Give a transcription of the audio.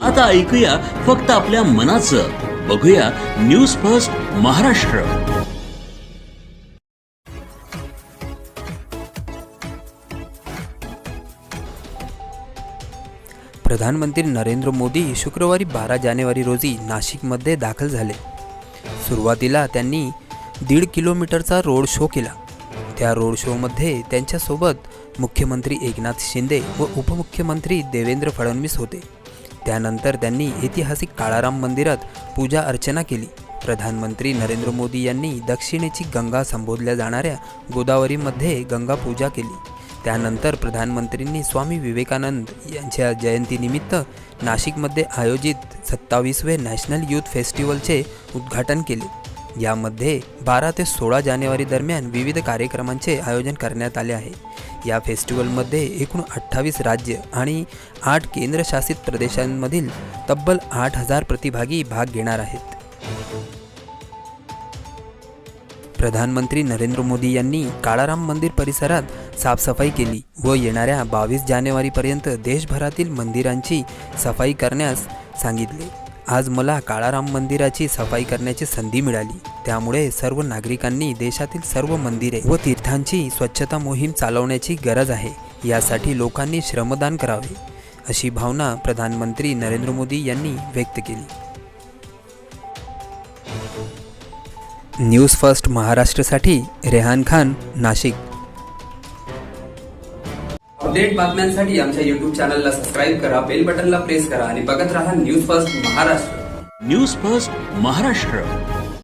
आता ऐकूया फक्त आपल्या मनाचं. बघूया न्यूज फर्स्ट महाराष्ट्र. प्रधानमंत्री नरेंद्र मोदी शुक्रवारी बारा जानेवारी रोजी नाशिकमध्ये दाखल झाले. सुरुवातीला त्यांनी दीड किलोमीटरचा रोड शो केला. त्या रोड शोमध्ये त्यांच्यासोबत मुख्यमंत्री एकनाथ शिंदे व उपमुख्यमंत्री देवेंद्र फडणवीस होते. त्यानंतर त्यांनी ऐतिहासिक काळाराम मंदिरात पूजा अर्चना केली. प्रधानमंत्री नरेंद्र मोदी यांनी दक्षिणेची गंगा संबोधल्या जाणाऱ्या गोदावरीमध्ये गंगा पूजा केली. त्यानंतर प्रधानमंत्रींनी स्वामी विवेकानंद यांच्या जयंतीनिमित्त नाशिकमध्ये आयोजित सत्तावीसवे नॅशनल यूथ फेस्टिवलचे उद्घाटन केले. यामध्ये बारा ते सोळा जानेवारी दरम्यान विविध कार्यक्रमांचे आयोजन करण्यात आले आहे. या फेस्टिवलमध्ये एकूण अठ्ठावीस राज्य आणि आठ केंद्रशासित प्रदेशांमधील तब्बल आठ हजार प्रतिभागी भाग घेणार आहेत. प्रधानमंत्री नरेंद्र मोदी यांनी काळाराम मंदिर परिसरात साफसफाई केली व येणाऱ्या बावीस जानेवारीपर्यंत देशभरातील मंदिरांची सफाई करण्यास सांगितले. आज मला काळाराम मंदिराची सफाई करण्याची संधी मिळाली. त्यामुळे सर्व नागरिकांनी देशातील सर्व मंदिरे व तीर्थांची स्वच्छता मोहीम चालवण्याची गरज आहे. यासाठी लोकांनी श्रमदान करावे अशी भावना प्रधानमंत्री नरेंद्र मोदी यांनी व्यक्त केली. न्यूज फर्स्ट महाराष्ट्रासाठी रेहान खान नाशिक. अपडेट बातम्यांसाठी आमच्या युट्यूब चॅनलला सबस्क्राईब करा बेल बटनला प्रेस करा आणि बघत राहा news first Maharashtra. News first Maharashtra.